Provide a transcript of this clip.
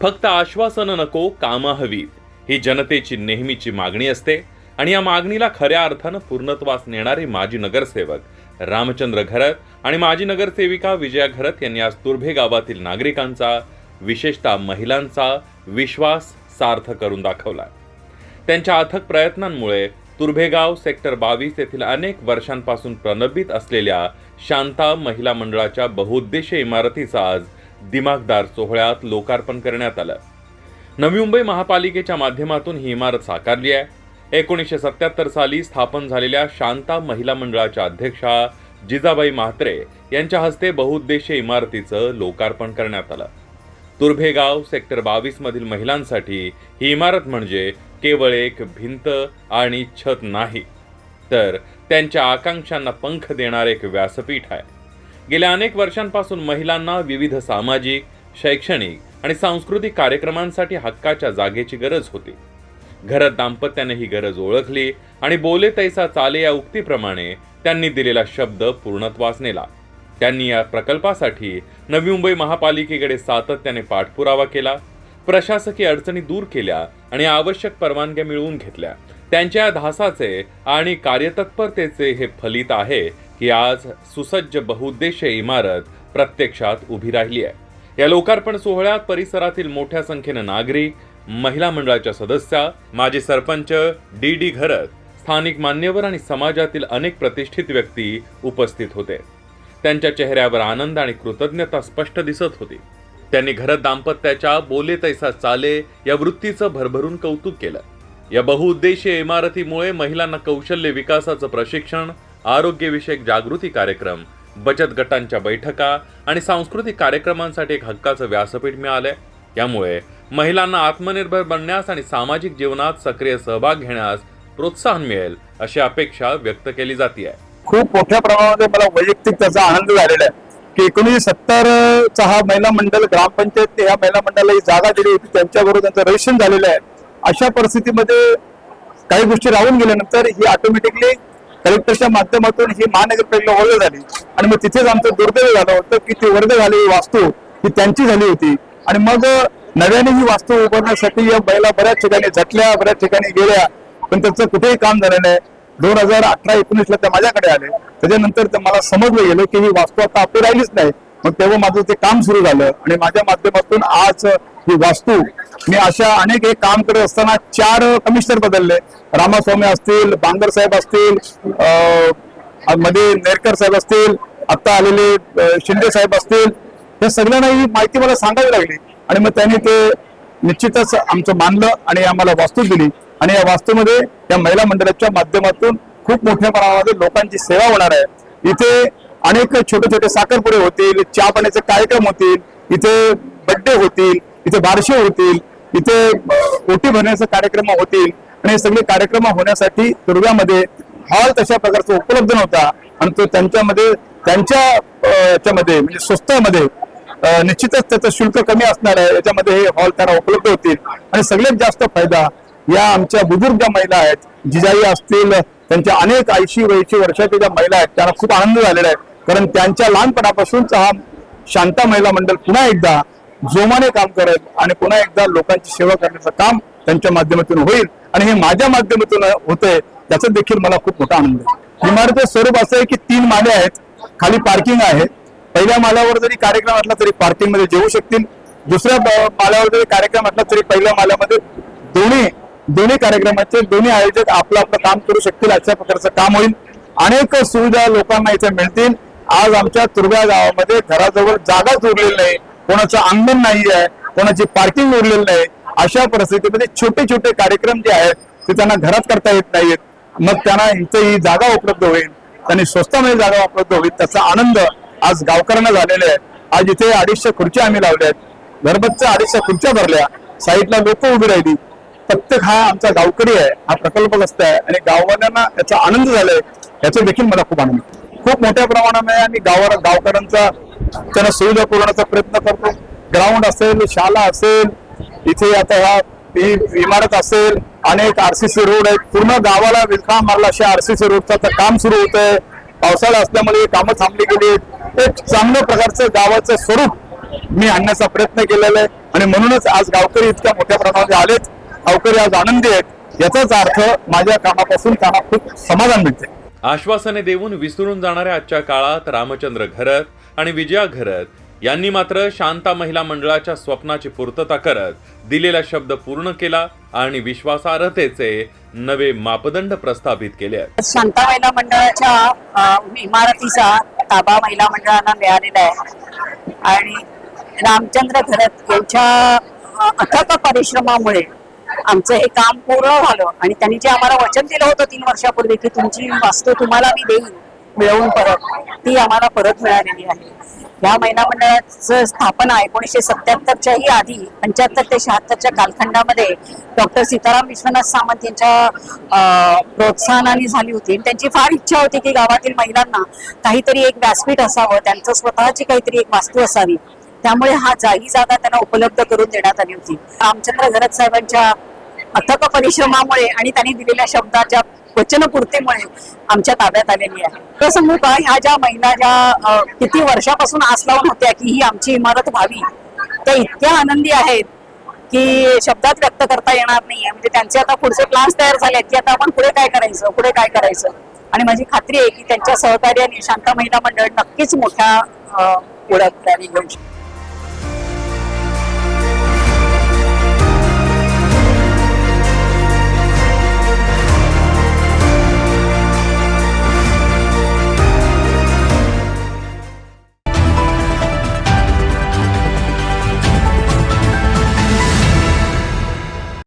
फक्त आश्वासनं नको कामं हवीत. ही जनतेची नेहमीची मागणी असते आणि या मागणीला खऱ्या अर्थानं पूर्णत्वास नेणारे माजी नगरसेवक रामचंद्र घरत आणि माजी नगरसेविका विजया घरत यांनी आज तुर्भे गावातील नागरिकांचा विशेषतः महिलांचा विश्वास सार्थ करून दाखवला. त्यांच्या अथक प्रयत्नांमुळे तुर्भेगाव सेक्टर बावीस येथील अनेक वर्षांपासून प्रलंबित असलेल्या शांता महिला मंडळाच्या बहुउद्देशीय इमारतीचा आज दिमागदार सोहळ्यात लोकार्पण करण्यात आलं. नवी मुंबई महापालिकेच्या माध्यमातून ही इमारत साकारली आहे. एकोणीसशे सत्याहत्तर साली स्थापन झालेल्या शांता महिला मंडळाच्या अध्यक्षा जिजाबाई म्हात्रे यांच्या हस्ते बहुउद्देशीय इमारतीचं लोकार्पण करण्यात आलं. तुर्भेगाव सेक्टर बावीस मधील महिलांसाठी ही इमारत म्हणजे केवळ एक भिंत आणि छत नाही तर त्यांच्या आकांक्षांना पंख देणारे एक व्यासपीठ आहे. गेल्या अनेक वर्षांपासून महिलांना विविध सामाजिक शैक्षणिक आणि सांस्कृतिक कार्यक्रमांसाठी हक्काच्या जागेची गरज होती. घरात दाम्पत्याने ही गरज ओळखली आणि बोले तैसा चाले या उक्तीप्रमाणे त्यांनी दिलेला शब्द पूर्णत्वास नेला. त्यांनी या प्रकल्पासाठी नवी मुंबई महापालिकेकडे सातत्याने पाठपुरावा केला प्रशासकीय अडचणी दूर केल्या आणि आवश्यक परवानग्या मिळवून घेतल्या. त्यांच्या धासाचे आणि कार्यतत्परतेचे हे फलित आहे की आज सुसज्ज बहुउद्देशीय इमारत प्रत्यक्षात उभी राहिली आहे. या लोकार्पण सोहळ्यात परिसरातील मोठ्या संख्येनं नागरिक महिला मंडळाच्या सदस्या माजी सरपंच डी डी घरत स्थानिक मान्यवर आणि समाजातील अनेक प्रतिष्ठित व्यक्ती उपस्थित होते. त्यांच्या चेहऱ्यावर आनंद आणि कृतज्ञता स्पष्ट दिसत होती. त्यांनी घरत दाम्पत्याच्या बोले तैसा चाले या वृत्तीचं भरभरून कौतुक केलं. या बहुउद्देशीय इमारतीमुळे महिलांना कौशल्य विकासाचं प्रशिक्षण आरोग्यविषयक जागृती कार्यक्रम बचत गटांच्या बैठका आणि सांस्कृतिक कार्यक्रमांसाठी एक हक्काचं व्यासपीठ मिळालंय. त्यामुळे महिलांना आत्मनिर्भर बनण्यास आणि सामाजिक जीवनात सक्रिय सहभाग घेण्यास प्रोत्साहन मिळेल अशी अपेक्षा व्यक्त केली जाते खूप मोठ्या प्रमाणामध्ये मला वैयक्तिक त्याचा आनंद झालेला आहे. की एकोणीसशे सत्तरचा हा महिला मंडळ ग्रामपंचायत ह्या महिला मंडळाला ही जागा दिली होती. त्यांच्याबरोबर त्यांचं रजिस्ट्रेशन झालेलं आहे. अशा परिस्थितीमध्ये काही गोष्टी राहून गेल्यानंतर ही ऑटोमॅटिकली कलेक्टरच्या माध्यमातून ही महानगरपालिका वर्ग झाली. आणि मग तिथेच आमचं दुर्दैव झालं होतं की ती वर्ग झाली वास्तू ही त्यांची झाली होती. आणि मग नव्याने ही वास्तू उभारण्यासाठी या बैला बऱ्याच ठिकाणी झटल्या बऱ्याच ठिकाणी गेल्या. पण त्याचं कुठेही काम झालं नाही. दोन हजार अठरा एकोणीसला त्या माझ्याकडे आले. त्याच्यानंतर ते मला समजलं गेलं की ही वास्तू आता आपली राहिलीच नाही. मग तेव्हा माझं ते काम सुरू झालं. आणि माझ्या माध्यमातून आज ही वास्तू मी अशा अनेक एक काम करत असताना चार कमिशनर बदलले. रामास्वामी असतील बांगर साहेब असतील मध्ये नेरकर साहेब असतील आता आलेले शिंदे साहेब असतील. या सगळ्यांना ही माहिती मला सांगावी लागली. आणि मग त्यांनी ते निश्चितच आमचं मानलं आणि आम्हाला वास्तू दिली. आणि या वास्तूमध्ये या महिला मंडळाच्या माध्यमातून खूप मोठ्या प्रमाणामध्ये लोकांची सेवा होणार आहे. इथे अनेक छोटे छोटे साखरपुडे होतील चहा पाण्याचे कार्यक्रम होतील इथे बड्डे होतील इथे बारशे होतील इथे ओटी भरण्याचे कार्यक्रम होतील. आणि हे सगळे कार्यक्रम होण्यासाठी दुर्गामध्ये हॉल तशा प्रकारचा उपलब्ध नव्हता. आणि तो त्यांच्यामध्ये त्यांच्या याच्यामध्ये म्हणजे स्वस्तामध्ये निश्चितच त्याचं शुल्क कमी असणार आहे. याच्यामध्ये हे हॉल त्यांना उपलब्ध होतील. आणि सगळ्यात जास्त फायदा या आमच्या बुजुर्ग महिला आहेत जिजाई असतील त्यांच्या अनेक ऐंशी ऐंशी वर्षाच्या ज्या महिला आहेत त्यांना खूप आनंद झालेला आहे. कारण त्यांच्या लहानपणापासूनचा हा शांता महिला मंडळ पुन्हा एकदा जोमाने काम करेल आणि पुन्हा एकदा लोकांची सेवा करण्याचं काम त्यांच्या माध्यमातून होईल. आणि हे माझ्या माध्यमातून होतंय त्याचा देखील मला खूप मोठा आनंद आहे. इमारतीचं स्वरूप असं आहे की तीन माले आहेत खाली पार्किंग आहे. पहिल्या माल्यावर जरी कार्यक्रम असला तरी पार्किंगमध्ये जेवू शकतील. दुसऱ्या माल्यावर जरी कार्यक्रम असला तरी पहिल्या माल्यामध्ये दोन्ही दोन्ही कार्यक्रमाचे दोन्ही आयोजक आपलं आपलं काम करू शकतील अशा प्रकारचं काम होईल. अनेक सुविधा लोकांना इथे मिळतील. आज आमच्या तुर्गा गावामध्ये घराजवळ जागाच उरलेली नाही. कोणाचं अंगण नाही आहे कोणाची पार्किंग उरलेली नाही. अशा परिस्थितीमध्ये छोटे छोटे कार्यक्रम जे आहेत ते त्यांना घरात करता येत नाहीत. मग त्यांना इथे ही जागा उपलब्ध होईल. त्यांनी स्वस्तामध्ये जागा उपलब्ध होईल त्याचा आनंद आज गावकऱ्यांना झालेला आहे. आज इथे अडीचशे खुर्च्या आम्ही लावल्या आहेत. घरबतच्या अडीचशे खुर्च्या भरल्या. साईडला लोक उभी राहिली. प्रत्येक हा आमचा गावकरी आहे हा प्रकल्पग्रस्त आहे आणि गाववाल्यांना याचा आनंद झालाय याचा देखील मला खूप आनंद खूप मोठ्या प्रमाणामध्ये आम्ही गावा गावकऱ्यांचा त्यांना सुविधा पुरवण्याचा प्रयत्न करतो. ग्राउंड असेल शाळा असेल इथे आता ह्या ही इमारत असेल अनेक आरसीसी रोड आहेत. पूर्ण गावाला विलखा मारला अशा आरसीसी रोडचं आता काम सुरू होत आहे पावसाळा असल्यामुळे कामं थांबली गेली एक चांगल्या प्रकारचं गावाचं स्वरूप मी आणण्याचा प्रयत्न केलेला आहे. आणि म्हणूनच आज गावकरी इतक्या मोठ्या प्रमाणात आलेत. गावकरी आज आनंदी आहेत. याचाच अर्थ माझ्या कामापासून त्यांना खूप समाधान मिळते. आश्वासने देऊन विसरून जाणाऱ्या आजच्या काळात रामचंद्र घरत आणि विजया घरत यांनी मात्र शांता महिला मंडळाच्या स्वप्नाची पूर्तता करत दिलेला शब्द पूर्ण केला आणि विश्वासार्हतेचे नवे मापदंड प्रस्थापित केले आहेत. शांता महिला मंडळाच्या इमारतीचा ताबा महिला मंडळाला मिळालेला आहे. आणि रामचंद्र घरत यांच्या अथक परिश्रमामुळे आमचं हे काम पूर्ण झालं आणि त्यांनी जे आम्हाला वचन दिलं होतं तीन वर्षापूर्वी की तुमची वास्तू तुम्हाला मी देईन मिळवून परत ती आम्हाला परत मिळालेली आहे. या महिला मंडळाचं स्थापना एकोणीसशे सत्याहत्तरच्याही आधी पंच्याहत्तर ते शहात्तरच्या कालखंडामध्ये डॉक्टर सीताराम विश्वनाथ सामंत यांच्या प्रोत्साहनाने झाली होती. आणि त्यांची फार इच्छा होती की गावातील महिलांना काहीतरी एक व्यासपीठ असावं त्यांचं स्वतःची काहीतरी एक वास्तू असावी. त्यामुळे हा जागी जागा त्यांना उपलब्ध करून देण्यात आली होती. रामचंद्र घरत साहेबांच्या अथक परिश्रमामुळे आणि त्यांनी दिलेल्या शब्दाच्या वचनपूर्तीमुळे आमच्या ताब्यात आलेली आहे. तर सांगू का ह्या ज्या महिला ज्या किती वर्षापासून आस लावून होत्या की ही आमची इमारत व्हावी त्या इतक्या आनंदी आहेत की शब्दात व्यक्त करता येणार नाहीये. म्हणजे त्यांचे आता पुढचे प्लान्स तयार झाले की आता आपण पुढे काय करायचं पुढे काय करायचं? आणि माझी खात्री आहे की त्यांच्या सहकार्याने शांता महिला मंडळ नक्कीच मोठ्या पुढे घेऊ शकते